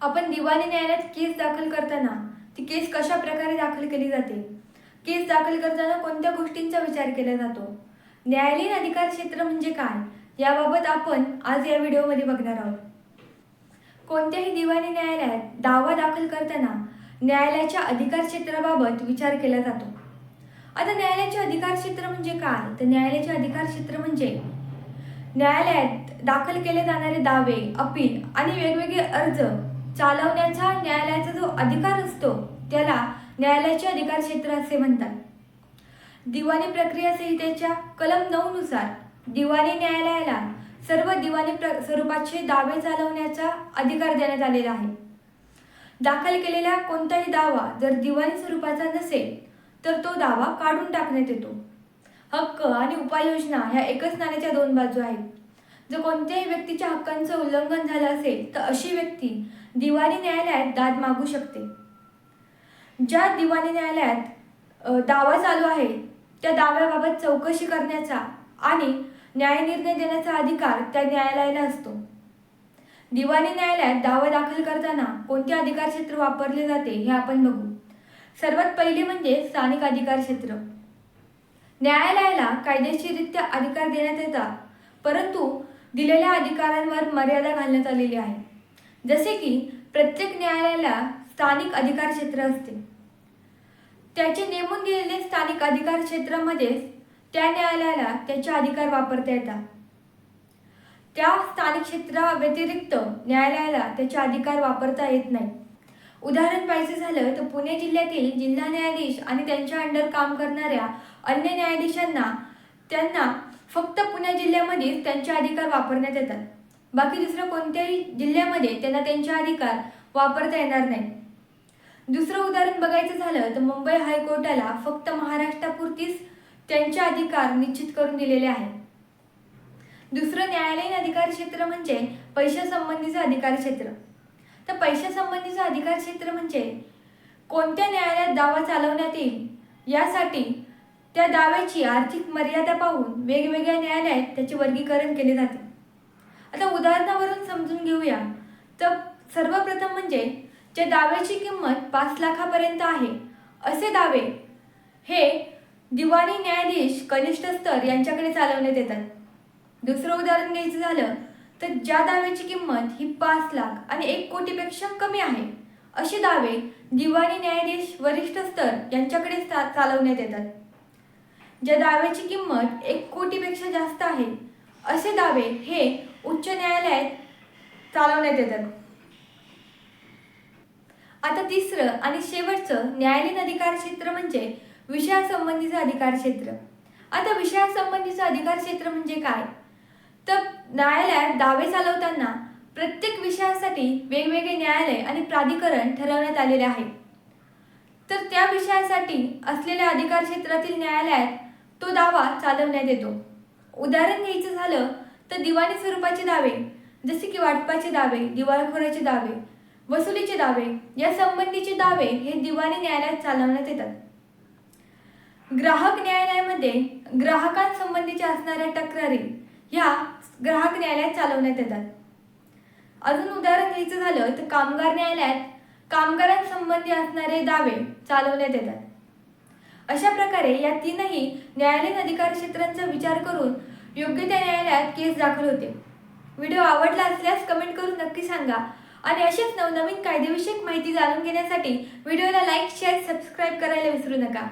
आपण दिवाणी न्यायालयात केस दाखल करताना ती केस कशा प्रकारे दाखल केली जाते? केस दाखल करताना कोणत्या गोष्टींचा विचार केला जातो? न्यायालयीन अधिकार क्षेत्र म्हणजे काय? याबाबत आपण आज या व्हिडिओमध्ये बघणार आहोत. कोणत्याही दिवाणी न्यायालयात दावा दाखल करताना न्यायालयाच्या अधिकार क्षेत्राबाबत विचार केला जातो. आता न्यायालयाचे अधिकार क्षेत्र म्हणजे काय? तर न्यायालयाचे अधिकार क्षेत्र म्हणजे न्यायालयात दाखल केले जाणारे दावे अपील आणि वेगवेगळे अर्ज चालवण्याचा न्यायालयाचा जो अधिकार असतो त्याला न्यायालयाचे अधिकार क्षेत्र असे म्हणतात. दिवाणी प्रक्रिया संहितेच्या कलम नऊ नुसार दिवाणी न्यायालयाला सर्व दिवाणी प्र स्वरूपाचे दावे चालवण्याचा अधिकार देण्यात आलेला आहे. दाखल केलेला कोणताही दावा जर दिवाणी स्वरूपाचा नसेल तर तो दावा काढून टाकण्यात येतो. हक्क आणि उपाययोजना ह्या एकच नाण्याच्या दोन बाजू आहेत. जर कोणत्याही व्यक्तीच्या हक्कांचं उल्लंघन झालं असेल तर अशी व्यक्ती दिवाणी न्यायालयात दाद मागू शकते. ज्या दिवाणी न्यायालयात दावा चालू आहे त्या दाव्याबाबत चौकशी करण्याचा आणि न्यायनिर्णय देण्याचा अधिकार त्या न्यायालयाला असतो. दिवाणी न्यायालयात दावा दाखल करताना कोणते अधिकार क्षेत्र वापरले जाते हे आपण बघू. सर्वात पहिले म्हणजे स्थानिक अधिकार क्षेत्र. न्यायालयाला कायदेशीररित्या अधिकार देण्यात येतात परंतु दिलेल्या अधिकारांवर मर्यादा घालण्यात आलेली आहे. जसे की प्रत्येक न्यायालयाला स्थानिक अधिकार क्षेत्र असते. त्याचे नेमून दिलेले स्थानिक अधिकार क्षेत्रामध्येच त्या न्यायालयाला त्याचे अधिकार वापरता येतात. त्या स्थानिक क्षेत्रा व्यतिरिक्त न्यायालयाला त्याचे अधिकार वापरता येत नाही. उदाहरण पाहिजे झालं तर पुणे जिल्ह्यातील जिल्हा न्यायाधीश आणि त्यांच्या अंडर काम करणाऱ्या अन्य न्यायाधीशांना त्यांना फक्त पुणे जिल्ह्यामध्येच त्यांचे अधिकार वापरण्यात येतात. बाकी दुसऱ्या कोणत्याही जिल्ह्यामध्ये त्यांना त्यांचे अधिकार वापरता येणार नाही. दुसरं उदाहरण बघायचं झालं तर मुंबई हायकोर्टाला फक्त महाराष्ट्रापुरतीच त्यांचे अधिकार निश्चित करून दिलेले आहेत दुसरं न्यायालयीन अधिकार क्षेत्र म्हणजे पैशासंबंधीचं अधिकार क्षेत्र. तर पैशासंबंधीचं अधिकार क्षेत्र म्हणजे कोणत्या न्यायालयात दावा चालवण्यात येईल यासाठी त्या दाव्याची आर्थिक मर्यादा पाहून वेगवेगळ्या न्यायालयात त्याचे वर्गीकरण केले जाते. आता उदाहरणावरून समजून घेऊया. तर सर्वप्रथम म्हणजे ज्या दाव्याची किंमत पाच लाखापर्यंत आहे असे दावे. हे दिवाणी न्यायाधीश कनिष्ठ स्तर यांच्याकडे चालवण्यात येतात. दुसरं उदाहरण घ्यायचं झालं तर ज्या दाव्याची किंमत ही पाच लाख आणि एक कोटीपेक्षा कमी आहे असे दावे दिवाणी न्यायाधीश वरिष्ठ स्तर यांच्याकडे चा- चालवण्यात येतात. ज्या दाव्याची किंमत एक कोटीपेक्षा जास्त आहे असे दावे हे उच्च न्यायालयात चालवण्यात येतात. आता तिसरं आणि शेवटचं न्यायालयीन अधिकार क्षेत्र म्हणजे विषयासंबंधीचं अधिकार क्षेत्र. आता विषयासंबंधीचं अधिकार क्षेत्र म्हणजे काय? तर न्यायालयात दावे चालवताना प्रत्येक विषयासाठी वेगवेगळे न्यायालय आणि प्राधिकरण ठरवण्यात आलेले आहे. तर त्या विषयासाठी असलेल्या अधिकार क्षेत्रातील न्यायालयात तो दावा चालवण्यात येतो. उदाहरण घ्यायचं झालं तर दिवाणी स्वरूपाचे दावे जसे की वाटपाचे दावे दिवाळखोराचे दावे वसुलीचे दावे या संबंधीचे दावे हे दिवाणी न्यायालयात चालवण्यात येतात. ग्राहक न्यायालयामध्ये ग्राहकांसंबंधीच्या असणाऱ्या तक्रारी ह्या ग्राहक न्यायालयात चालवण्यात येतात. अजून उदाहरण घ्यायचं झालं तर कामगार न्यायालयात कामगारांसंबंधी असणारे दावे चालवण्यात येतात. अशा प्रकारे या तीनही न्यायालयीन अधिकार क्षेत्रांचा विचार करून योग्य त्या न्यायालयात केस दाखल होते. व्हिडिओ आवडला असल्यास कमेंट करून नक्की सांगा. आणि अशीच नवनवीन कायदेविषयक माहिती जाणून घेण्यासाठी व्हिडिओला लाईक शेअर सबस्क्राईब करायला विसरू नका.